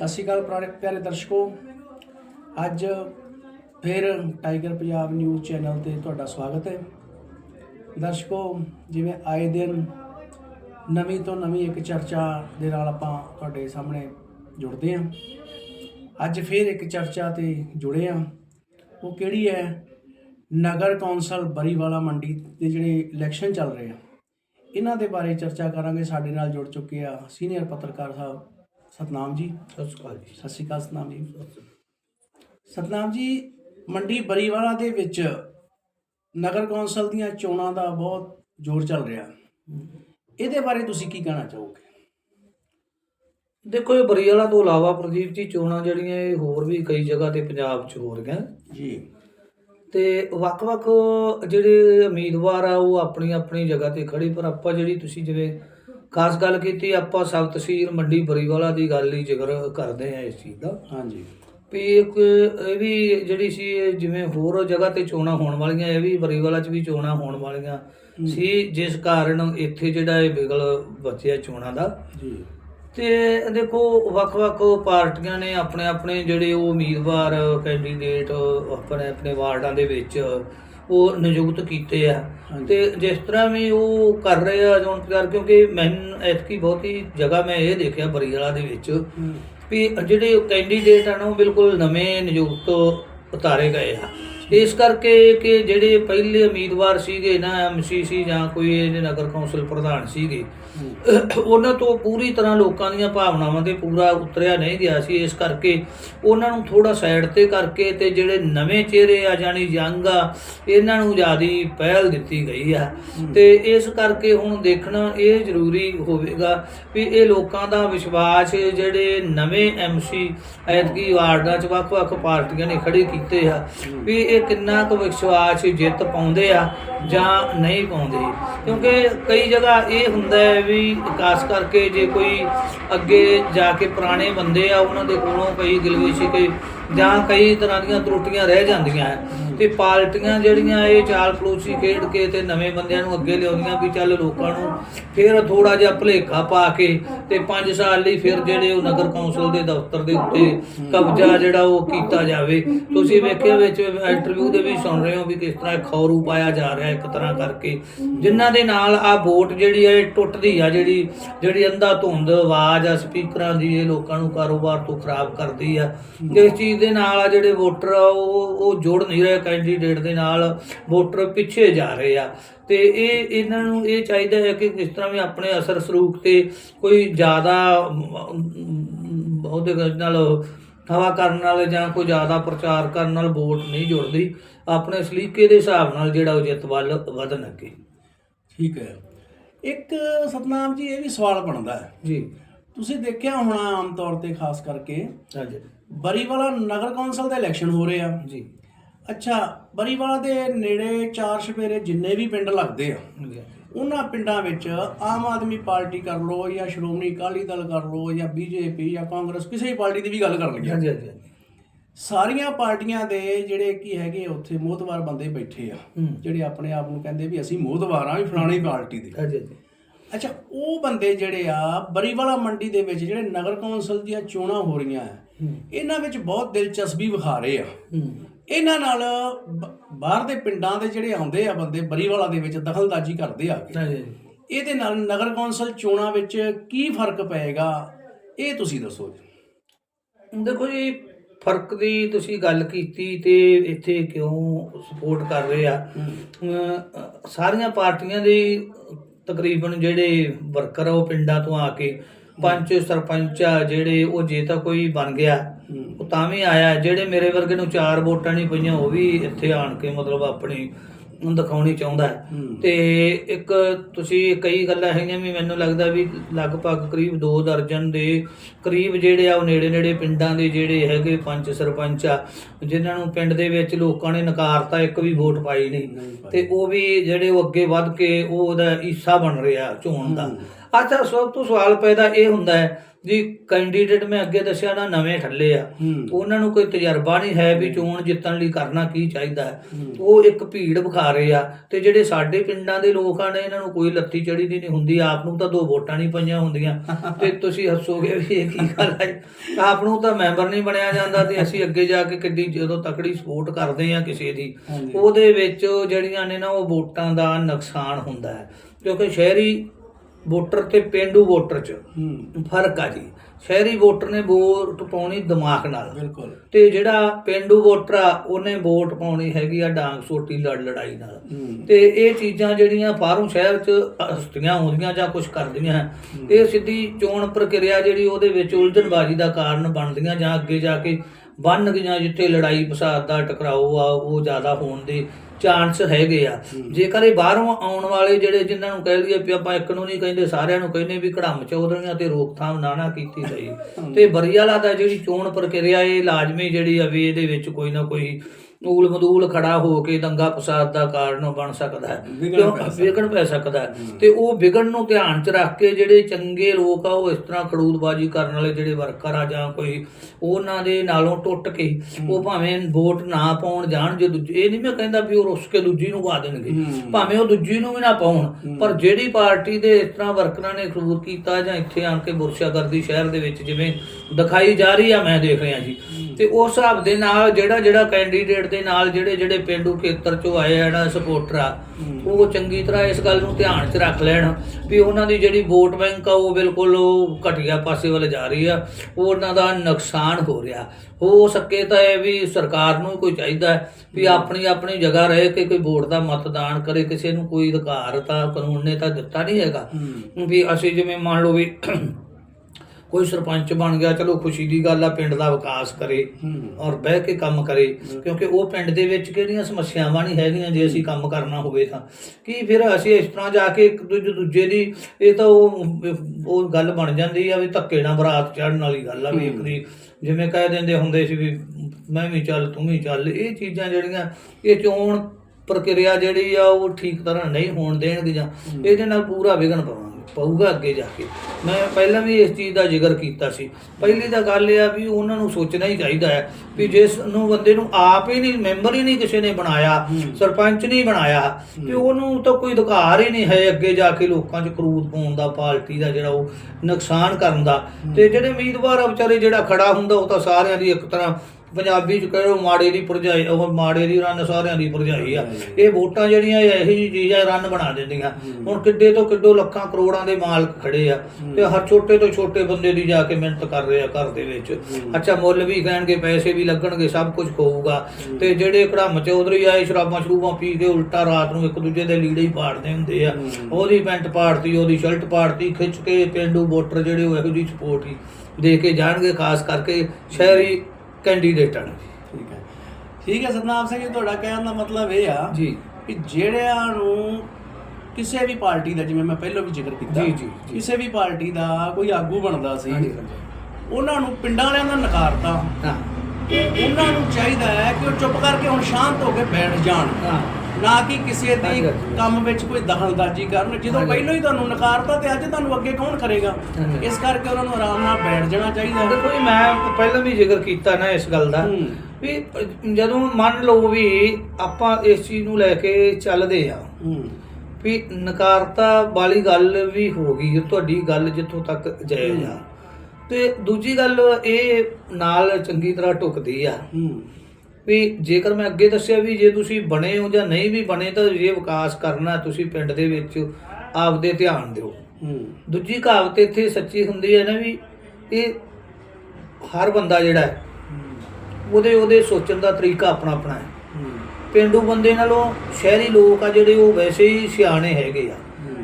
ਸਤਿ ਸ਼੍ਰੀ ਅਕਾਲ ਪਿਆਰੇ- ਪਿਆਰੇ ਦਰਸ਼ਕੋ। ਅੱਜ ਫਿਰ ਟਾਈਗਰ ਪੰਜਾਬ ਨਿਊਜ਼ ਚੈਨਲ ਤੇ ਤੁਹਾਡਾ ਸਵਾਗਤ ਹੈ। ਦਰਸ਼ਕੋ, ਜਿਵੇਂ ਆਏ ਦਿਨ ਨਵੀਂ ਤੋਂ ਨਵੀਂ ਇੱਕ ਚਰਚਾ ਦੇ ਨਾਲ ਆਪਾਂ ਤੁਹਾਡੇ ਸਾਹਮਣੇ ਜੁੜਦੇ ਹਾਂ। ਅੱਜ ਫਿਰ ਇੱਕ ਚਰਚਾ ਤੇ ਜੁੜੇ ਹਾਂ। ਉਹ ਕਿਹੜੀ ਹੈ? ਨਗਰ ਕੌਂਸਲ ਬਰੀਵਾਲਾ ਮੰਡੀ ਦੇ ਜਿਹੜੇ ਇਲੈਕਸ਼ਨ ਚੱਲ ਰਹੇ ਆ। ਇਹਨਾਂ ਦੇ ਬਾਰੇ ਚਰਚਾ ਕਰਾਂਗੇ। ਸਾਡੇ ਨਾਲ ਜੁੜ ਚੁੱਕੇ ਆ ਸੀਨੀਅਰ ਪੱਤਰਕਾਰ ਸਾਹਿਬ ਸਤਨਾਮ ਜੀ। ਸਤਿ ਸ਼੍ਰੀ ਅਕਾਲ ਜੀ। ਸਤਿ ਸ਼੍ਰੀ ਅਕਾਲ ਸਤਨਾਮ ਜੀ। ਸਤਨਾਮ ਜੀ ਮੰਡੀ ਬਰੀਵਾਲਾ ਦੇ ਵਿੱਚ ਨਗਰ ਕੌਂਸਲ ਦੀਆਂ ਚੋਣਾਂ ਦਾ ਬਹੁਤ ਜ਼ੋਰ ਚੱਲ ਰਿਹਾ। ਇਹਦੇ ਬਾਰੇ ਤੁਸੀਂ ਕੀ ਕਹਿਣਾ ਚਾਹੋਗੇ? ਦੇਖੋ ਇਹ ਬਰੀਵਾਲਾ ਤੋਂ ਇਲਾਵਾ ਪ੍ਰਦੀਪ ਜੀ ਚੋਣਾਂ ਜਿਹੜੀਆਂ ਇਹ ਹੋਰ ਵੀ ਕਈ ਜਗ੍ਹਾ ਤੇ ਪੰਜਾਬ 'ਚ ਹੋ ਰਹੀਆਂ। ਜੀ। ਤੇ ਵੱਖ-ਵੱਖ ਜਿਹੜੇ ਉਮੀਦਵਾਰ ਆ ਉਹ ਆਪਣੀ ਆਪਣੀ ਜਗ੍ਹਾ ਤੇ ਖੜੇ। ਪਰ ਆਪਾਂ ਜਿਹੜੀ ਤੁਸੀਂ ਜਿਵੇਂ ਖਾਸ ਗੱਲ ਕੀਤੀ ਆਪਾਂ ਸਬ ਤਹਿਸੀਲ ਮੰਡੀ ਬਰੀਵਾਲਾ ਦੀ ਗੱਲ ਹੀ ਜ਼ਿਕਰ ਕਰਦੇ ਆ ਇਸ ਚੀਜ਼ ਦਾ। ਹਾਂਜੀ। ਵੀ ਇੱਕ ਇਹ ਵੀ ਜਿਹੜੀ ਸੀ ਇਹ ਜਿਵੇਂ ਹੋਰ ਜਗ੍ਹਾ ਤੇ ਚੋਣਾਂ ਹੋਣ ਵਾਲੀਆਂ ਇਹ ਵੀ ਬਰੀਵਾਲਾ 'ਚ ਵੀ ਚੋਣਾਂ ਹੋਣ ਵਾਲੀਆਂ ਸੀ ਜਿਸ ਕਾਰਨ ਇੱਥੇ ਜਿਹੜਾ ਇਹ ਬਿਗਲ ਬਚਿਆ ਚੋਣਾਂ ਦਾ। ਜੀ। ਤੇ ਦੇਖੋ ਵੱਖ-ਵੱਖ ਪਾਰਟੀਆਂ ਨੇ ਆਪਣੇ ਆਪਣੇ ਜਿਹੜੇ ਉਹ ਉਮੀਦਵਾਰ ਕੈਂਡੀਡੇਟ ਆਪਣੇ ਆਪਣੇ ਵਾਰਡਾਂ ਦੇ ਵਿੱਚ ਉਹ ਨਿਯੁਕਤ ਕੀਤੇ ਆ। ਤੇ ਜਿਸ ਤਰ੍ਹਾਂ ਵੀ ਉਹ ਕਰ ਰਹੇ ਆ ਜੋਨ ਪ੍ਰਚਾਰ ਕਿਉਂਕਿ ਮੈਨੂੰ ਐਤਕੀ ਬਹੁਤੀ ਜਗ੍ਹਾ ਮੈਂ ਇਹ ਦੇਖਿਆ ਬਰੀਵਾਲਾ ਦੇ ਵਿੱਚ ਵੀ ਜਿਹੜੇ ਕੈਂਡੀਡੇਟ ਆ ਨਾ ਉਹ ਬਿਲਕੁਲ ਨਵੇਂ ਨਿਯੁਕਤ ਉਤਾਰੇ ਗਏ ਆ। ਇਸ ਕਰਕੇ ਕਿ ਜਿਹੜੇ ਪਹਿਲੇ ਉਮੀਦਵਾਰ ਸੀਗੇ ਨਾ ਐਮਸੀਸੀ ਜਾਂ ਕੋਈ ਇਹਦੇ ਨਗਰ ਕੌਂਸਲ ਪ੍ਰਧਾਨ ਸੀਗੇ ਉਹਨਾਂ ਤੋਂ ਪੂਰੀ ਤਰ੍ਹਾਂ ਲੋਕਾਂ ਦੀਆਂ ਭਾਵਨਾਵਾਂ ਤੇ ਪੂਰਾ ਉਤਰਿਆ ਨਹੀਂ ਗਿਆ ਸੀ। ਇਸ ਕਰਕੇ ਉਹਨਾਂ ਨੂੰ ਥੋੜਾ ਸਾਈਡ ਤੇ ਕਰਕੇ ਤੇ ਜਿਹੜੇ ਨਵੇਂ ਚਿਹਰੇ ਆ ਜਾਨੀ ਯੰਗ ਆ ਇਹਨਾਂ ਨੂੰ ਜਿਆਦੀ ਪਹਿਲ ਦਿੱਤੀ ਗਈ ਆ। ਤੇ ਇਸ ਕਰਕੇ ਹੁਣ ਦੇਖਣਾ ਇਹ ਜ਼ਰੂਰੀ ਹੋਵੇਗਾ ਵੀ ਇਹ ਲੋਕਾਂ ਦਾ ਵਿਸ਼ਵਾਸ ਜਿਹੜੇ ਨਵੇਂ ਐਮਸੀ ਐਤਕੀ ਵਾਰਡਾਂ 'ਚ ਵੱਖ-ਵੱਖ ਪਾਰਟੀਆਂ ਨੇ ਖੜੇ ਕੀਤੇ ਆ ਵੀ ਇਹ ਕਿੰਨਾ ਕੁ ਵਿਸ਼ਵਾਸ ਜਿੱਤ ਪਾਉਂਦੇ ਆ ਜਾਂ ਨਹੀਂ ਪਾਉਂਦੇ। ਕਿਉਂਕਿ ਕਈ ਜਗ੍ਹਾ ਇਹ ਹੁੰਦਾ ਹੈ ਵੀ ਖਾਸ ਕਰਕੇ ਜੇ ਕੋਈ ਅੱਗੇ ਜਾ ਕੇ ਪੁਰਾਣੇ ਬੰਦੇ ਆ, ਉਹਨਾਂ ਦੇ ਕੋਲੋਂ ਕਈ ਗਿਲਵਿਸ਼ੀ, ਕਈ ਜਾਂ ਕਈ ਤਰ੍ਹਾਂ ਦੀਆਂ ਤਰੁੱਟੀਆਂ ਰਹਿ ਜਾਂਦੀਆਂ ਹੈ। ਤੇ ਪਾਰਟੀਆਂ ਜਿਹੜੀਆਂ ਇਹ ਚਾਲ ਪਲੂਸੀ ਖੇਡ ਕੇ ਤੇ ਨਵੇਂ ਬੰਦਿਆਂ ਨੂੰ ਅੱਗੇ ਲਿਆਉਂਦੀਆਂ ਵੀ ਚੱਲ ਲੋਕਾਂ ਨੂੰ ਫਿਰ ਥੋੜਾ ਜਿਹਾ ਭੁਲੇਖਾ ਪਾ ਕੇ ਤੇ 5 ਸਾਲ ਲਈ ਫਿਰ ਜਿਹੜੇ ਉਹ ਨਗਰ ਕੌਂਸਲ ਦੇ ਦਫ਼ਤਰ ਦੇ ਉੱਤੇ ਕਬਜ਼ਾ ਜਿਹੜਾ ਉਹ ਕੀਤਾ ਜਾਵੇ। ਤੁਸੀਂ ਵੇਖਿਆ ਵਿੱਚ ਇੰਟਰਵਿਊ ਦੇ ਵੀ ਸੁਣ ਰਹੇ ਹੋ ਵੀ ਕਿਸ ਤਰ੍ਹਾਂ ਖੌਰੂ ਪਾਇਆ ਜਾ ਰਿਹਾ ਇੱਕ ਤਰ੍ਹਾਂ ਕਰਕੇ। ਜਿਨ੍ਹਾਂ ਦੇ ਨਾਲ ਆ ਵੋਟ ਜਿਹੜੀ ਹੈ ਇਹ ਟੁੱਟਦੀ ਆ ਜਿਹੜੀ ਜਿਹੜੀ ਅੰਧਾ ਧੁੰਦ ਆਵਾਜ਼ ਆ ਸਪੀਕਰਾਂ ਦੀ, ਇਹ ਲੋਕਾਂ ਨੂੰ ਕਾਰੋਬਾਰ ਤੋਂ ਖਰਾਬ ਕਰਦੀ ਆ। ਇਸ ਚੀਜ਼ ਦੇ ਨਾਲ ਆ ਜਿਹੜੇ ਵੋਟਰ ਆ, ਉਹ ਉਹ ਜੁੜ ਨਹੀਂ ਰਹੇ ਕੈਂਡੀਡੇਟ ਦੇ ਨਾਲ ਵੋਟਰ ਪਿੱਛੇ ਜਾ ਰਹੇ ਆ। ਤੇ ਇਹ ਇਹਨਾਂ ਨੂੰ ਇਹ ਚਾਹੀਦਾ ਹੈ ਕਿ ਇਸ ਤਰ੍ਹਾਂ ਵੀ ਆਪਣੇ ਅਸਰ ਸਰੂਖ ਤੇ ਕੋਈ ਜ਼ਿਆਦਾ ਉਹਦੇ ਨਾਲ ਹਵਾ ਕਰਨ ਨਾਲ ਜਾਂ ਕੋਈ ਜ਼ਿਆਦਾ ਪ੍ਰਚਾਰ ਕਰਨ ਨਾਲ ਵੋਟ ਨਹੀਂ ਜੁੜਦੀ। ਆਪਣੇ ਸਲੀਕੇ ਦੇ ਹਿਸਾਬ ਨਾਲ ਜਿਹੜਾ ਉਹ ਜਿੱਤ ਵੱਲ ਵਧਣ ਅੱਗੇ। ਠੀਕ ਹੈ। ਇੱਕ ਸਤਨਾਮ ਜੀ ਇਹ ਵੀ ਸਵਾਲ ਬਣਦਾ ਹੈ। ਜੀ। ਤੁਸੀਂ ਦੇਖਿਆ ਹੋਣਾ ਆਮ ਤੌਰ ਤੇ ਖਾਸ ਕਰਕੇ ਹਾਂਜੀ। ਬਰੀਵਾਲਾ ਨਗਰ ਕੌਂਸਲ ਦਾ ਇਲੈਕਸ਼ਨ ਹੋ ਰਹੇ ਆ। ਜੀ। ਅੱਛਾ ਬਰੀਵਾਲਾ ਦੇ ਨੇੜੇ ਚਾਰ ਛਪੇਰੇ ਜਿੰਨੇ ਵੀ ਪਿੰਡ ਲੱਗਦੇ ਆ ਉਹਨਾਂ ਪਿੰਡਾਂ ਵਿੱਚ ਆਮ ਆਦਮੀ ਪਾਰਟੀ ਕਰ ਲਓ ਜਾਂ ਸ਼੍ਰੋਮਣੀ ਅਕਾਲੀ ਦਲ ਕਰ ਲਓ ਜਾਂ ਬੀਜੇਪੀ ਜਾਂ ਕਾਂਗਰਸ ਕਿਸੇ ਵੀ ਪਾਰਟੀ ਦੀ ਵੀ ਗੱਲ ਕਰ ਲਈਏ ਹਾਂਜੀ ਹਾਂਜੀ। ਸਾਰੀਆਂ ਪਾਰਟੀਆਂ ਦੇ ਜਿਹੜੇ ਕੀ ਹੈਗੇ ਉੱਥੇ ਮੋਹਤਵਾਰ ਬੰਦੇ ਬੈਠੇ ਆ। ਜਿਹੜੇ ਆਪਣੇ ਆਪ ਨੂੰ ਕਹਿੰਦੇ ਵੀ ਅਸੀਂ ਮੋਹਤਵਾਰ ਆ ਵੀ ਫਲਾਣੀ ਪਾਰਟੀ ਦੇ। ਹਾਂਜੀ ਹਾਂਜੀ। ਅੱਛਾ ਉਹ ਬੰਦੇ ਜਿਹੜੇ ਆ ਬਰੀਵਾਲਾ ਮੰਡੀ ਦੇ ਵਿੱਚ ਜਿਹੜੇ ਨਗਰ ਕੌਂਸਲ ਦੀਆਂ ਚੋਣਾਂ ਹੋ ਰਹੀਆਂ ਆ। ਇਹਨਾਂ ਵਿੱਚ ਬਹੁਤ ਦਿਲਚਸਪੀ ਵਿਖਾ ਰਹੇ ਆ। ਇਹਨਾਂ ਨਾਲ ਬਾਹਰ ਦੇ ਪਿੰਡਾਂ ਦੇ ਜਿਹੜੇ ਆਉਂਦੇ ਆ ਬੰਦੇ ਬਰੀਵਾਲਾ ਦੇ ਵਿੱਚ ਦਖਲਅੰਦਾਜ਼ੀ ਕਰਦੇ ਆ। ਇਹਦੇ ਨਾਲ ਨਗਰ ਕੌਂਸਲ ਚੋਣਾਂ ਵਿੱਚ ਕੀ ਫ਼ਰਕ ਪਏਗਾ ਇਹ ਤੁਸੀਂ ਦੱਸੋ ਜੀ। ਦੇਖੋ ਜੀ ਫ਼ਰਕ ਦੀ ਤੁਸੀਂ ਗੱਲ ਕੀਤੀ ਤੇ ਇੱਥੇ ਕਿਉਂ ਸਪੋਰਟ ਕਰ ਰਹੇ ਆ? ਸਾਰੀਆਂ ਪਾਰਟੀਆਂ ਦੇ ਤਕਰੀਬਨ ਜਿਹੜੇ ਵਰਕਰ ਆ ਉਹ ਪਿੰਡਾਂ ਤੋਂ ਆ ਕੇ ਪੰਚ ਸਰਪੰਚ ਆ ਜਿਹੜੇ ਉਹ ਜੇ ਤਾਂ ਕੋਈ ਬਣ ਗਿਆ ਉਹ ਤਾਂ ਵੀ ਆਇਆ। ਜਿਹੜੇ ਮੇਰੇ ਵਰਗੇ ਨੂੰ ਚਾਰ ਵੋਟਾਂ ਨਹੀਂ ਪਈਆਂ ਉਹ ਵੀ ਇੱਥੇ ਆਣ ਕੇ ਮਤਲਬ ਆਪਣੀ ਦਿਖਾਉਣੀ ਚਾਹੁੰਦਾ ਹੈ। ਤੇ ਇੱਕ ਤੁਸੀਂ ਕਈ ਗੱਲਾਂ ਹੈਗੀਆਂ ਵੀ ਮੈਨੂੰ ਲੱਗਦਾ ਵੀ ਲਗਭਗ ਕਰੀਬ 2 ਦਰਜਨ ਦੇ ਕਰੀਬ ਜਿਹੜੇ ਆ ਉਹ ਨੇੜੇ ਨੇੜੇ ਪਿੰਡਾਂ ਦੇ ਜਿਹੜੇ ਹੈਗੇ ਪੰਚ ਸਰਪੰਚ ਆ ਜਿਨ੍ਹਾਂ ਨੂੰ ਪਿੰਡ ਦੇ ਵਿੱਚ ਲੋਕਾਂ ਨੇ ਨਕਾਰਤਾ ਇੱਕ ਵੀ ਵੋਟ ਪਾਈ ਨਹੀਂ। ਤੇ ਉਹ ਵੀ ਜਿਹੜੇ ਉਹ ਅੱਗੇ ਵੱਧ ਕੇ ਉਹ ਉਹਦਾ ਹਿੱਸਾ ਬਣ ਰਿਹਾ ਚੋਣ ਦਾ ਅੱਛਾ ਸਭ ਤੋਂ ਸਵਾਲ ਪੈਦਾ ਇਹ ਹੁੰਦਾ ਹੈ ਜੀ ਕੈਂਡੀਡੇਟ ਮੈਂ ਅੱਗੇ ਦੱਸਿਆ ਨਾ ਨਵੇਂ ਠੱਲੇ ਆ। ਉਹਨਾਂ ਨੂੰ ਕੋਈ ਤਜਰਬਾ ਨਹੀਂ ਹੈ ਵੀ ਚੋਣ ਜਿੱਤਣ ਲਈ ਕਰਨਾ ਕੀ ਚਾਹੀਦਾ ਹੈ। ਉਹ ਇੱਕ ਭੀੜ ਵਿਖਾ ਰਹੇ ਆ ਤੇ ਜਿਹੜੇ ਸਾਡੇ ਪਿੰਡਾਂ ਦੇ ਲੋਕਾਂ ਨੇ ਇਹਨਾਂ ਨੂੰ ਕੋਈ ਲੱਤੀ ਚੜੀ ਦੀ ਨਹੀਂ ਹੁੰਦੀ। ਆਪ ਨੂੰ ਤਾਂ ਦੋ ਵੋਟਾਂ ਨਹੀਂ ਪਈਆਂ ਹੁੰਦੀਆਂ। ਤੇ ਤੁਸੀਂ ਹੱਸੋਗੇ ਵੀ ਇਹ ਕੀ ਗੱਲ ਹੈ। ਆਪ ਨੂੰ ਤਾਂ ਮੈਂਬਰ ਨਹੀਂ ਬਣਿਆ ਜਾਂਦਾ ਤੇ ਅਸੀਂ ਅੱਗੇ ਜਾ ਕੇ ਕਿੱਡੀ ਜਦੋਂ ਤਕੜੀ ਸਪੋਰਟ ਕਰਦੇ ਆ ਕਿਸੇ ਦੀ। ਉਹਦੇ ਵਿੱਚ ਜਿਹੜੀਆਂ ਨੇ ਨਾ ਉਹ ਵੋਟਾਂ ਦਾ ਨੁਕਸਾਨ ਹੁੰਦਾ ਹੈ। ਕਿਉਂਕਿ ਸ਼ਹਿਰੀ ਵੋਟਰ ਤੇ ਪਿੰਡੂ ਵੋਟਰ 'ਚ। ਹੂੰ। ਫ਼ਰਕ ਆ ਜੀ। ਸ਼ਹਿਰੀ ਵੋਟਰ ਨੇ ਵੋਟ ਪਾਉਣੀ ਦਿਮਾਗ ਨਾਲ। ਬਿਲਕੁਲ। ਤੇ ਜਿਹੜਾ ਪਿੰਡੂ ਵੋਟਰ ਆ ਉਹਨੇ ਵੋਟ ਪਾਉਣੀ ਹੈਗੀ ਆ ਡਾਂਗ ਸੋਟੀ ਲੜ ਲੜਾਈ ਨਾਲ। ਤੇ ਇਹ ਚੀਜ਼ਾਂ ਜਿਹੜੀਆਂ ਬਾਹਰੋਂ ਸ਼ਹਿਰ 'ਚ ਹਸਤੀਆਂ ਹੁੰਦੀਆਂ ਜਾਂ ਕੁਝ ਕਰਦੀਆਂ ਇਹ ਸਿੱਧੀ ਚੋਣ ਪ੍ਰਕਿਰਿਆ ਜਿਹੜੀ ਉਹਦੇ ਵਿੱਚ ਉਲਝਣਬਾਜ਼ੀ ਦਾ ਕਾਰਨ ਬਣਦੀਆਂ ਜਾਂ ਅੱਗੇ ਜਾ ਕੇ ਬਣ ਗਈਆਂ ਜਿੱਥੇ ਲੜਾਈ ਫਸਾਦ ਦਾ ਟਕਰਾਓ ਆ ਉਹ ਜ਼ਿਆਦਾ ਹੋਣ ਦੇ ਚਾਂਸ ਹੈਗੇ ਆ। ਜੇਕਰ ਇਹ ਬਾਹਰੋਂ ਆਉਣ ਵਾਲੇ ਜਿਹੜੇ ਜਿਨ੍ਹਾਂ ਨੂੰ ਕਹਿ ਲਈਏ ਵੀ ਆਪਾਂ ਇੱਕ ਨੂੰ ਨਹੀਂ ਕਹਿੰਦੇ ਸਾਰਿਆਂ ਨੂੰ ਕਹਿੰਦੇ ਵੀ ਘੜਮ ਚੌਧਰੀਆਂ ਤੇ ਰੋਕਥਾਮ ਨਾ ਨਾ ਕੀਤੀ ਗਈ ਤੇ ਬਰੀਆਲਾ ਦਾ ਜਿਹੜੀ ਚੋਣ ਪ੍ਰਕਿਰਿਆ ਇਹ ਲਾਜ਼ਮੀ ਜਿਹੜੀ ਆ ਵੀ ਇਹਦੇ ਵਿੱਚ ਕੋਈ ਨਾ ਕੋਈ ਊਲ ਮਦੂਲ ਖੜਾ ਹੋ ਕੇ ਦੰਗਾ ਫਸਾਦ ਦਾ ਕਾਰਨ ਬਣ ਸਕਦਾ ਹੈ। ਕਿਉਂ-। ਵਿਗੜ ਪੈ ਸਕਦਾ ਹੈ। ਤੇ ਉਹ ਵਿਗੜ ਨੂੰ ਧਿਆਨ 'ਚ ਰੱਖ ਕੇ ਜਿਹੜੇ ਚੰਗੇ ਲੋਕ ਆ ਉਹ ਇਸ ਤਰ੍ਹਾਂ ਖੜੂਦਬਾਜ਼ੀ ਕਰਨ ਵਾਲੇ ਜਿਹੜੇ ਵਰਕਰ ਆ ਜਾਂ ਕੋਈ ਉਹਨਾਂ ਦੇ ਨਾਲੋਂ ਟੁੱਟ ਕੇ ਉਹ ਭਾਵੇਂ ਵੋਟ ਨਾ ਪਾਉਣ ਜਾਣ ਜੇ ਦੂਜੇ ਇਹ ਨਹੀਂ ਮੈਂ ਕਹਿੰਦਾ ਵੀ ਉਹ ਰੁੱਸ ਕੇ ਦੂਜੀ ਨੂੰ ਪਾ ਦੇਣਗੇ। ਭਾਵੇਂ ਉਹ ਦੂਜੀ ਨੂੰ ਵੀ ਨਾ ਪਾਉਣ ਪਰ ਜਿਹੜੀ ਪਾਰਟੀ ਦੇ ਇਸ ਤਰ੍ਹਾਂ ਵਰਕਰਾਂ ਨੇ ਖਰੂਦ ਕੀਤਾ ਜਾਂ ਇੱਥੇ ਆਣ ਕੇ ਬੁਰਸ਼ਾਗਰਦੀ ਸ਼ਹਿਰ ਦੇ ਵਿੱਚ ਜਿਵੇਂ ਦਿਖਾਈ ਜਾ ਰਹੀ ਆ ਮੈਂ ਦੇਖ ਰਿਹਾ ਜੀ। ਤੇ ਉਸ ਹਿਸਾਬ ਦੇ ਨਾਲ ਜਿਹੜਾ ਜਿਹੜਾ ਕੈਂਡੀਡੇਟ ਦੇ ਨਾਲ ਜਿਹੜੇ ਜਿਹੜੇ ਪਿੰਡੂ ਖੇਤਰ ਚੋਂ ਆਏ ਆ ਜਿਹੜਾ ਸਪੋਰਟਰ ਆ ਉਹ ਚੰਗੀ ਤਰ੍ਹਾਂ ਇਸ ਗੱਲ ਨੂੰ ਧਿਆਨ 'ਚ ਰੱਖ ਲੈਣ ਵੀ ਉਹਨਾਂ ਦੀ ਜਿਹੜੀ ਵੋਟ ਬੈਂਕ ਆ ਉਹ ਬਿਲਕੁਲ ਘਟੀਆ ਪਾਸੇ ਵੱਲ ਜਾ ਰਹੀ ਆ ਉਹਨਾਂ ਦਾ ਨੁਕਸਾਨ ਹੋ ਰਿਹਾ। ਹੋ ਸਕੇ ਤਾਂ ਇਹ ਵੀ ਸਰਕਾਰ ਨੂੰ ਕੋਈ ਚਾਹੀਦਾ ਵੀ ਆਪਣੀ ਆਪਣੀ ਜਗ੍ਹਾ ਰਹਿ ਕੇ ਕੋਈ ਵੋਟ ਦਾ ਮਤਦਾਨ ਕਰੇ ਕਿਸੇ ਨੂੰ ਕੋਈ ਅਧਿਕਾਰ ਤਾਂ ਕਾਨੂੰਨ ਨੇ ਤਾਂ ਦਿੱਤਾ ਨਹੀਂ ਹੈਗਾ। ਵੀ ਅਸੀਂ ਜਿਵੇਂ ਮੰਨ ਲਓ ਵੀ ਕੋਈ ਸਰਪੰਚ ਬਣ ਗਿਆ ਚਲੋ ਖੁਸ਼ੀ ਦੀ ਗੱਲ ਆ ਪਿੰਡ ਦਾ ਵਿਕਾਸ ਕਰੇ ਔਰ ਬਹਿ ਕੇ ਕੰਮ ਕਰੇ ਕਿਉਂਕਿ ਉਹ ਪਿੰਡ ਦੇ ਵਿੱਚ ਕਿਹੜੀਆਂ ਸਮੱਸਿਆਵਾਂ ਨਹੀਂ ਹੈਗੀਆਂ ਜੇ ਅਸੀਂ ਕੰਮ ਕਰਨਾ ਹੋਵੇ ਤਾਂ। ਕੀ ਫਿਰ ਅਸੀਂ ਇਸ ਤਰ੍ਹਾਂ ਜਾ ਕੇ ਇੱਕ ਦੂਜੇ ਦੂਜੇ ਦੀ ਇਹ ਤਾਂ ਉਹ ਉਹ ਗੱਲ ਬਣ ਜਾਂਦੀ ਆ ਵੀ ਧੱਕੇ ਨਾਲ ਬਰਾਤ ਚੜਨ ਵਾਲੀ ਗੱਲ ਆ ਵੀ ਇੱਕ ਦੀ ਜਿਵੇਂ ਕਹਿ ਦਿੰਦੇ ਹੁੰਦੇ ਸੀ ਵੀ ਮੈਂ ਵੀ ਚੱਲ ਤੂੰ ਵੀ ਚੱਲ ਇਹ ਚੀਜ਼ਾਂ ਜਿਹੜੀਆਂ ਇਹ ਚੋਣ ਪ੍ਰਕਿਰਿਆ ਜਿਹੜੀ ਆ ਉਹ ਠੀਕ ਤਰ੍ਹਾਂ ਨਹੀਂ ਹੋਣ ਦੇਣਗੀਆਂ। ਇਹਦੇ ਨਾਲ ਪੂਰਾ ਵਿਘਨ ਪਵਾਂਗੇ। ਪਊਗਾ ਅੱਗੇ ਜਾ ਕੇ। ਮੈਂ ਪਹਿਲਾਂ ਵੀ ਇਸ ਚੀਜ਼ ਦਾ ਜ਼ਿਕਰ ਕੀਤਾ ਸੀ। ਪਹਿਲੀ ਤਾਂ ਗੱਲ ਇਹ ਆ ਵੀ ਉਹਨਾਂ ਨੂੰ ਸੋਚਣਾ ਹੀ ਚਾਹੀਦਾ ਹੈ ਵੀ ਜਿਸ ਨੂੰ ਬੰਦੇ ਨੂੰ ਆਪ ਹੀ ਨਹੀਂ ਮੈਂਬਰ ਹੀ ਨਹੀਂ ਕਿਸੇ ਨੇ ਬਣਾਇਆ ਸਰਪੰਚ ਨਹੀਂ ਬਣਾਇਆ ਕਿ ਉਹਨੂੰ ਤਾਂ ਕੋਈ ਅਧਿਕਾਰ ਹੀ ਨਹੀਂ ਹੈ ਅੱਗੇ ਜਾ ਕੇ ਲੋਕਾਂ 'ਚ ਕਰੂਦ ਪਾਉਣ ਦਾ ਪਾਰਟੀ ਦਾ ਜਿਹੜਾ ਉਹ ਨੁਕਸਾਨ ਕਰਨ ਦਾ। ਤੇ ਜਿਹੜੇ ਉਮੀਦਵਾਰ ਆ ਵਿਚਾਰੇ ਜਿਹੜਾ ਖੜਾ ਹੁੰਦਾ ਉਹ ਤਾਂ ਸਾਰਿਆਂ ਦੀ ਇੱਕ ਤਰ੍ਹਾਂ ਪੰਜਾਬੀ ਚ ਕਹੋ ਮਾੜੇ ਦੀ ਭਰਜਾਈ ਉਹ ਮਾੜੇ ਦੀ ਰੰਨ ਸਾਰਿਆਂ ਦੀ ਭਰਜਾਈ ਆ। ਇਹ ਵੋਟਾਂ ਜਿਹੜੀਆਂ ਇਹ ਇਹੀ ਜਿਹੀ ਚੀਜ਼ ਆ ਰੰਨ ਬਣਾ ਦਿੰਦੀਆਂ। ਹੁਣ ਕਿੱਡੇ ਤੋਂ ਕਿੱਡੋ ਲੱਖਾਂ ਕਰੋੜਾਂ ਦੇ ਮਾਲਕ ਖੜੇ ਆ ਤੇ ਹਰ ਛੋਟੇ ਤੋਂ ਛੋਟੇ ਬੰਦੇ ਦੀ ਜਾ ਕੇ ਮਿਹਨਤ ਕਰ ਰਹੇ ਆ ਘਰ ਦੇ ਵਿੱਚ। ਅੱਛਾ ਮੁੱਲ ਵੀ ਕਹਿਣਗੇ ਪੈਸੇ ਵੀ ਲੱਗਣਗੇ ਸਭ ਕੁਝ ਹੋਊਗਾ। ਤੇ ਜਿਹੜੇ ਕੜਮ ਚੌਧਰੀ ਆਏ ਸ਼ਰਾਬਾਂ ਸ਼ਰੂਬਾਂ ਪੀ ਕੇ ਉਲਟਾ ਰਾਤ ਨੂੰ ਇੱਕ ਦੂਜੇ ਦੇ ਲੀੜੇ ਹੀ ਪਾੜਦੇ ਹੁੰਦੇ ਆ। ਉਹਦੀ ਪੈਂਟ ਪਾੜਤੀ ਉਹਦੀ ਸ਼ਰਟ ਪਾੜਤੀ ਖਿੱਚ ਕੇ ਪਿੰਡੂ ਵੋਟਰ ਜਿਹੜੇ ਉਹ ਇਹੋ ਜਿਹੀ ਸਪੋਰਟ ਹੀ ਦੇ ਕੇ ਜਾਣਗੇ ਖਾਸ ਕਰਕੇ ਸ਼ਹਿਰੀ ਕੈਂਡੀਡੇਟਾਂ ਨੂੰ ਠੀਕ ਹੈ। ਠੀਕ ਹੈ ਸਤਨਾਮ ਸਿੰਘ ਜੀ ਤੁਹਾਡਾ ਕਹਿਣ ਦਾ ਮਤਲਬ ਇਹ ਆ ਜੀ। ਕਿ ਜਿਹੜਿਆਂ ਨੂੰ ਕਿਸੇ ਵੀ ਪਾਰਟੀ ਦਾ ਜਿਵੇਂ ਮੈਂ ਪਹਿਲਾਂ ਵੀ ਜ਼ਿਕਰ ਕੀਤਾ ਜੀ, ਜੀ, ਜੀ। ਕਿਸੇ ਵੀ ਪਾਰਟੀ ਦਾ ਕੋਈ ਆਗੂ ਬਣਦਾ ਸੀ ਹਾਂਜੀ। ਉਹਨਾਂ ਨੂੰ ਪਿੰਡਾਂ ਵਾਲਿਆਂ ਦਾ ਨਕਾਰਤਾ। ਹਾਂ। ਉਹਨਾਂ ਨੂੰ ਚਾਹੀਦਾ ਹੈ ਕਿ ਉਹ ਚੁੱਪ ਕਰਕੇ ਹੁਣ ਸ਼ਾਂਤ ਹੋ ਕੇ ਬੈਠ ਜਾਣ। ਹਾਂ। ਨਾ ਕਿ ਕਿਸੇ ਦੀ। ਕੰਮ ਵਿੱਚ ਕੋਈ ਦਖਲਅੰਦਾਜ਼ੀ ਕਰਨ ਜਦੋਂ। ਪਹਿਲਾਂ ਹੀ ਤੁਹਾਨੂੰ ਨਕਾਰਤਾ ਤੇ ਅੱਜ ਤੁਹਾਨੂੰ ਅੱਗੇ ਕੌਣ ਕਰੇਗਾ। ਇਸ ਕਰਕੇ ਉਹਨਾਂ ਨੂੰ ਆਰਾਮ ਨਾਲ ਬੈਠ ਜਾਣਾ ਚਾਹੀਦਾ ਦੇਖੋ ਜੀ ਮੈਂ ਪਹਿਲਾਂ ਵੀ ਜ਼ਿਕਰ ਕੀਤਾ ਨਾ ਇਸ ਗੱਲ ਦਾ। ਵੀ ਜਦੋਂ ਮੰਨ ਲਓ ਵੀ ਆਪਾਂ ਇਸ ਚੀਜ਼ ਨੂੰ ਲੈ ਕੇ ਚੱਲਦੇ ਆ ਵੀ ਨਕਾਰਤਾ ਵਾਲੀ ਗੱਲ ਵੀ ਹੋ ਗਈ ਤੁਹਾਡੀ ਗੱਲ ਜਿੱਥੋਂ ਤੱਕ ਜਾਇਜ਼ ਆ ਤੇ ਦੂਜੀ ਗੱਲ ਇਹ ਨਾਲ ਚੰਗੀ ਤਰ੍ਹਾਂ ਟੁਕਦੀ ਆ ਵੀ ਜੇਕਰ ਮੈਂ ਅੱਗੇ ਦੱਸਿਆ ਵੀ ਜੇ ਤੁਸੀਂ ਬਣੇ ਹੋ ਜਾਂ ਨਹੀਂ ਵੀ ਬਣੇ ਤਾਂ ਜੇ ਵਿਕਾਸ ਕਰਨਾ ਤੁਸੀਂ ਪਿੰਡ ਦੇ ਵਿੱਚ ਆਪਦੇ ਧਿਆਨ ਦਿਓ। ਦੂਜੀ ਕਹਾਵਤ ਇੱਥੇ ਸੱਚੀ ਹੁੰਦੀ ਹੈ ਨਾ ਵੀ ਇਹ ਹਰ ਬੰਦਾ ਜਿਹੜਾ ਹੈ ਉਹਦੇ ਉਹਦੇ ਸੋਚਣ ਦਾ ਤਰੀਕਾ ਆਪਣਾ ਆਪਣਾ ਹੈ। ਪਿੰਡੂ ਬੰਦੇ ਨਾਲੋਂ ਸ਼ਹਿਰੀ ਲੋਕ ਆ ਜਿਹੜੇ ਉਹ ਵੈਸੇ ਹੀ ਸਿਆਣੇ ਹੈਗੇ ਆ।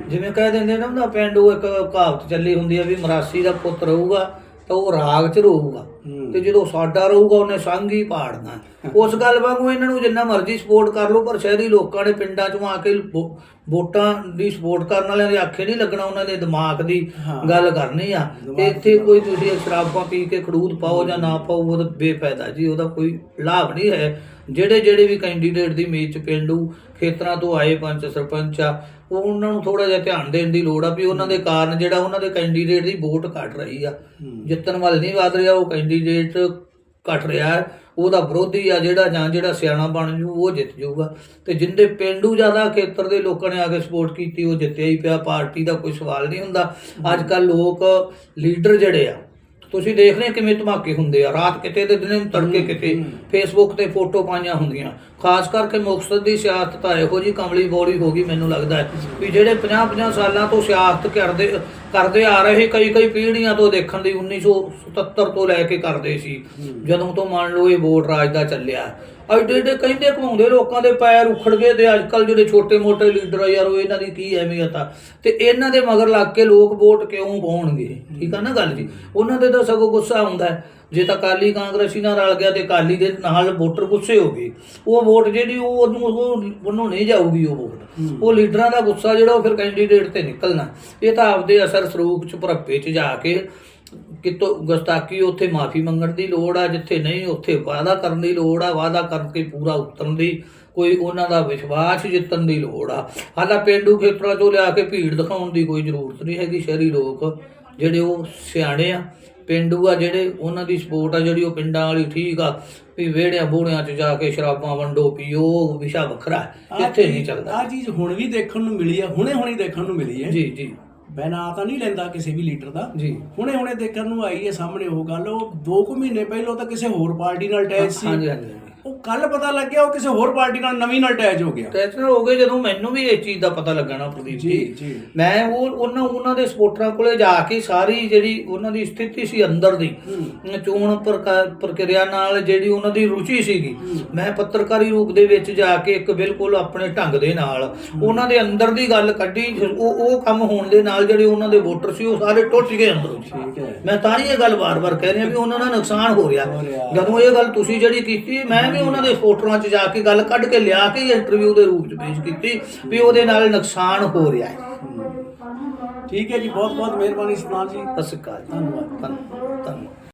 ਜਿਵੇਂ ਕਹਿ ਦਿੰਦੇ ਨੇ ਨਾ ਪਿੰਡੂ ਇੱਕ ਕਹਾਵਤ ਚੱਲੀ ਹੁੰਦੀ ਆ ਵੀ ਮਰਾਸੀ ਦਾ ਪੁੱਤ ਰਹੂਗਾ ਤਾਂ ਉਹ ਰਾਗ ਚ ਰਹੂਗਾ। ਤੇ ਜਦੋਂ ਸਾਡਾ ਰਹੂਗਾ ਉਹਨੇ ਸੰਗ ਹੀ ਪਾੜਨਾ। ਉਸ ਗੱਲ ਵਾਂਗੂ ਇਹਨਾਂ ਨੂੰ ਜਿੰਨਾ ਮਰਜ਼ੀ ਸਪੋਰਟ ਕਰ ਲਓ ਪਰ ਸ਼ਹਿਰੀ ਲੋਕਾਂ ਨੇ ਪਿੰਡਾਂ 'ਚੋਂ ਆ ਕੇ ਵੋਟਾਂ ਦੀ ਸਪੋਰਟ ਕਰਨ ਵਾਲਿਆਂ ਦੇ ਆਖੇ ਨਹੀਂ ਲੱਗਣਾ ਉਹਨਾਂ ਦੇ ਦਿਮਾਗ ਦੀ। ਗੱਲ ਕਰਨੀ ਆ। ਤੇ ਇੱਥੇ ਕੋਈ ਤੁਸੀਂ ਸ਼ਰਾਬਾਂ ਪੀ ਕੇ ਖੜੂਦ ਪਾਓ ਜਾਂ ਨਾ ਪਾਓ ਉਹਦਾ ਬੇਫਾਇਦਾ ਜੀ ਉਹਦਾ ਕੋਈ ਲਾਭ ਨਹੀਂ ਹੈ। ਜਿਹੜੇ ਜਿਹੜੇ ਵੀ ਕੈਂਡੀਡੇਟ ਦੀ ਮੇਚ 'ਚ ਪਿੰਡੂ ਖੇਤਰਾਂ ਤੋਂ ਆਏ ਪੰਚ ਸਰਪੰਚ ਆ ਉਹ ਉਹਨਾਂ ਨੂੰ ਥੋੜਾ ਜਿਹਾ ਧਿਆਨ ਦੇਣ ਦੀ ਲੋੜ ਆ ਵੀ ਉਹਨਾਂ ਦੇ ਕਾਰਨ ਜਿਹੜਾ ਉਹਨਾਂ ਦੇ ਕੈਂਡੀਡੇਟ ਦੀ ਵੋਟ ਘਟ ਰਹੀ ਆ। ਜਿੱਤਣ ਵੱਲ ਨਹੀਂ ਵਧ ਰਿਹਾ ਉਹ ਕੈਂਡੀਡੇਟ ਘਟ ਰਿਹਾ ਹੈ। ਉਹਦਾ ਵਿਰੋਧੀ ਆ ਜਿਹੜਾ ਜਾਂ ਜਿਹੜਾ ਸਿਆਣਾ ਬਣ ਜੂ, ਉਹ ਜਿੱਤ ਜਾਊਗਾ ਤੇ ਜਿੰਦੇ ਪਿੰਡੂ ਜ਼ਿਆਦਾ ਖੇਤਰ ਦੇ ਲੋਕਾਂ ਨੇ ਆ ਕੇ ਸਪੋਰਟ ਕੀਤੀ, ਉਹ ਜਿੱਤਿਆ ਹੀ ਪਿਆ, ਪਾਰਟੀ ਦਾ ਕੋਈ ਸਵਾਲ ਨਹੀਂ ਹੁੰਦਾ ਅੱਜ ਕੱਲ ਲੋਕ ਲੀਡਰ ਜਿਹੜੇ ਆ ਤੁਸੀਂ ਦੇਖ ਰਹੇ ਕਿਵੇਂ ਧਮਾਕੇ ਹੁੰਦੇ ਆ? ਰਾਤ ਕਿਤੇ ਤੇ ਦਿਨੇ ਤੜਕੇ ਕਿਤੇ ਫੇਸਬੁੱਕ ਤੇ ਫੋਟੋ ਪਾਈਆਂ ਹੁੰਦੀਆਂ। ਖਾਸ ਕਰਕੇ ਮੁਕਤਸਰ ਦੀ ਸਿਆਸਤ ਤਾਂ ਇਹੋ ਜੀ ਕਮਲੀ ਬੋਲੀ ਹੋ ਗਈ ਮੈਨੂੰ ਲੱਗਦਾ ਹੈ ਵੀ ਜਿਹੜੇ 50-50 ਸਾਲਾਂ ਤੋਂ ਸਿਆਸਤ ਕਰਦੇ ਕਰਦੇ ਆ ਰਹੇ ਕਈ ਕਈ ਪੀੜ੍ਹੀਆਂ ਤੋਂ ਦੇਖਣ ਦੀ 1977 ਤੋਂ ਲੈ ਕੇ ਕਰਦੇ ਸੀ। ਜਦੋਂ ਤੋਂ ਮੰਨ ਲਓ ਇਹ ਵੋਟ ਰਾਜ ਦਾ ਚੱਲਿਆ। ਐਡੇ ਐਡੇ ਕਹਿੰਦੇ ਘਮਾਉਂਦੇ ਲੋਕਾਂ ਦੇ ਪੈਰ ਉਖੜ ਗਏ ਤੇ ਅੱਜ ਕੱਲ ਜਿਹੜੇ ਛੋਟੇ ਮੋਟੇ ਲੀਡਰ ਆ ਯਾਰ ਉਹ ਇਹਨਾਂ ਦੀ ਕੀ ਅਹਿਮੀਅਤ ਆ? ਤੇ ਇਹਨਾਂ ਦੇ ਮਗਰ ਲੱਗ ਕੇ ਲੋਕ ਵੋਟ ਕਿਉਂ ਪਾਉਣਗੇ? ਠੀਕ ਆ ਨਾ ਗੱਲ ਜੀ? ਉਹਨਾਂ ਦੇ ਤਾਂ ਸਗੋਂ ਗੁੱਸਾ ਹੁੰਦਾ ਹੈ। ਜੇ ਤਾਂ ਕਾਲੀ ਕਾਂਗਰਸੀ ਨਾਲ ਰਲ ਗਿਆ ਤੇ ਕਾਲੀ ਦੇ ਨਾਲ ਵੋਟਰ ਗੁੱਸੇ ਹੋ ਗਏ। ਉਹ ਵੋਟ ਜਿਹੜੀ ਉਹ ਉਹਨੂੰ ਉਹ- ਉਹਨੂੰ ਨਹੀਂ ਜਾਊਗੀ ਉਹ ਵੋਟ। ਉਹ ਲੀਡਰਾਂ ਦਾ ਗੁੱਸਾ ਜਿਹੜਾ ਉਹ ਫਿਰ ਕੈਂਡੀਡੇਟ ਤੇ ਨਿਕਲਣਾ। ਇਹ ਤਾਂ ਆਪਦੇ ਅਸਰ ਸਰੂਪ ਚ ਭਰਪੇ ਚ ਜਾ ਕੇ ਕਿਤੋਂ ਗਸਤਾਕੀ ਉੱਥੇ ਮਾਫੀ ਮੰਗਣ ਦੀ ਲੋੜ ਆ ਜਿੱਥੇ ਨਹੀਂ ਉੱਥੇ ਵਾਅਦਾ ਕਰਨ ਦੀ ਲੋੜ ਆ ਵਾਅਦਾ ਕਰਕੇ ਪੂਰਾ ਉਤਰਨ ਦੀ ਕੋਈ ਉਹਨਾਂ ਦਾ ਵਿਸ਼ਵਾਸ ਜਿੱਤਣ ਦੀ ਲੋੜ ਆ। ਹਾਲਾ ਪਿੰਡੂ ਖੇਤਰਾਂ ਚੋਂ ਲਿਆ ਕੇ ਭੀੜ ਦਿਖਾਉਣ ਦੀ ਕੋਈ ਜ਼ਰੂਰਤ ਨਹੀਂ ਹੈਗੀ ਸ਼ਹਿਰੀ ਲੋਕ ਜਿਹੜੇ ਉਹ ਸਿਆਣੇ ਆ ਪਿੰਡੂ ਆ ਜਿਹੜੇ ਉਹਨਾਂ ਦੀ ਸਪੋਰਟ ਆ ਜਿਹੜੀ ਉਹ ਪਿੰਡਾਂ ਵਾਲੀ ਠੀਕ ਆ ਵੀ ਵਿਹੜਿਆਂ ਬੂੜਿਆਂ 'ਚ ਜਾ ਕੇ ਸ਼ਰਾਬਾਂ ਵੰਡੋ ਪੀਓ ਵਿਸ਼ਾ ਵੱਖਰਾ ਇੱਥੇ ਨਹੀਂ ਚੱਲਦਾ। ਆ ਚੀਜ਼ ਹੁਣ ਵੀ ਦੇਖਣ ਨੂੰ ਮਿਲੀ ਹੈ ਹੁਣੇ ਹੁਣੇ ਦੇਖਣ ਨੂੰ ਮਿਲੀ ਹੈ। ਜੀ ਜੀ। ਮੈਂ ਨਾਂ ਤਾਂ ਨਹੀਂ ਲੈਂਦਾ ਕਿਸੇ ਵੀ ਲੀਡਰ ਦਾ। ਜੀ। ਹੁਣੇ ਹੁਣੇ ਦੇਖਣ ਨੂੰ ਆਈ ਹੈ ਸਾਹਮਣੇ ਉਹ ਗੱਲ ਉਹ 2 ਕੁ ਮਹੀਨੇ ਪਹਿਲਾਂ ਤਾਂ ਕਿਸੇ ਹੋਰ ਪਾਰਟੀ ਨਾਲ ਅਟੈਚ ਸੀ। ਹਾਂਜੀ ਹਾਂਜੀ ਹਾਂਜੀ। ਉਹ ਕੱਲ ਪਤਾ ਲੱਗਿਆ ਉਹ ਕਿਸੇ ਹੋਰ ਪਾਰਟੀ ਨਾਲ ਨਵੀਂ ਨਾਲ ਅਟੈਚ ਹੋ ਗਿਆ। ਟੈਚਨਰ ਹੋ ਗਏ ਜਦੋਂ ਮੈਨੂੰ ਵੀ ਇਹ ਚੀਜ਼ ਦਾ ਪਤਾ ਲੱਗਣਾ ਪ੍ਰਦੀਪ ਜੀ, ਜੀ। ਜੀ। ਮੈਂ ਉਹ ਉਹਨਾਂ ਉਹਨਾਂ ਦੇ ਸਪੋਰਟਰਾਂ ਕੋਲੇ ਜਾ ਕੇ ਸਾਰੀ ਜਿਹੜੀ ਉਹਨਾਂ ਦੀ ਸਥਿਤੀ ਸੀ ਅੰਦਰ ਦੀ ਚੋਣ ਪ੍ਰਕਾ- ਪ੍ਰਕਿਰਿਆ ਨਾਲ ਜਿਹੜੀ ਉਹਨਾਂ ਦੀ ਰੁਚੀ ਸੀਗੀ ਮੈਂ ਪੱਤਰਕਾਰੀ ਰੂਪ ਦੇ ਵਿੱਚ ਜਾ ਕੇ ਇੱਕ ਬਿਲਕੁਲ ਆਪਣੇ ਢੰਗ ਦੇ ਨਾਲ ਉਹਨਾਂ ਦੇ ਅੰਦਰ ਦੀ ਗੱਲ ਕੱਢੀ ਉਹ ਉਹ ਕੰਮ ਹੋਣ ਦੇ ਨਾਲ ਜਿਹੜੇ ਉਹਨਾਂ ਦੇ ਵੋਟਰ ਸੀ ਉਹ ਸਾਰੇ ਟੁੱਟ ਗਏ ਅੰਦਰੋਂ ਠੀਕ ਹੈ। ਮੈਂ ਤਾਂ ਹੀ ਇਹ ਗੱਲ ਵਾਰ-ਵਾਰ ਕਹਿ ਰਿਹਾ ਵੀ ਉਹਨਾਂ ਦਾ ਨੁਕਸਾਨ ਹੋ ਰਿਹਾ। ਹੋ ਰਿਹਾ। ਜਦੋਂ ਇਹ ਗੱਲ ਤੁਸੀਂ ਜਿਹੜੀ ਕੀਤੀ ਮੈਂ ਵੀ ਉਹਨਾਂ ਦੇ ਸਪੋਰਟਰਾਂ 'ਚ ਜਾ ਕੇ ਗੱਲ ਕੱਢ ਕੇ ਲਿਆ ਕੇ ਇੰਟਰਵਿਊ ਦੇ ਰੂਪ 'ਚ ਪੇਸ਼ ਕੀਤੀ ਵੀ ਉਹਦੇ ਨਾਲ ਨੁਕਸਾਨ ਹੋ ਰਿਹਾ ਹੈ। ਠੀਕ ਹੈ ਜੀ ਬਹੁਤ ਬਹੁਤ ਮਿਹਰਬਾਨੀ ਸਤਨਾਮ ਜੀ। ਸਤਿ ਸ਼੍ਰੀ ਅਕਾਲ ਧੰਨਵਾਦ।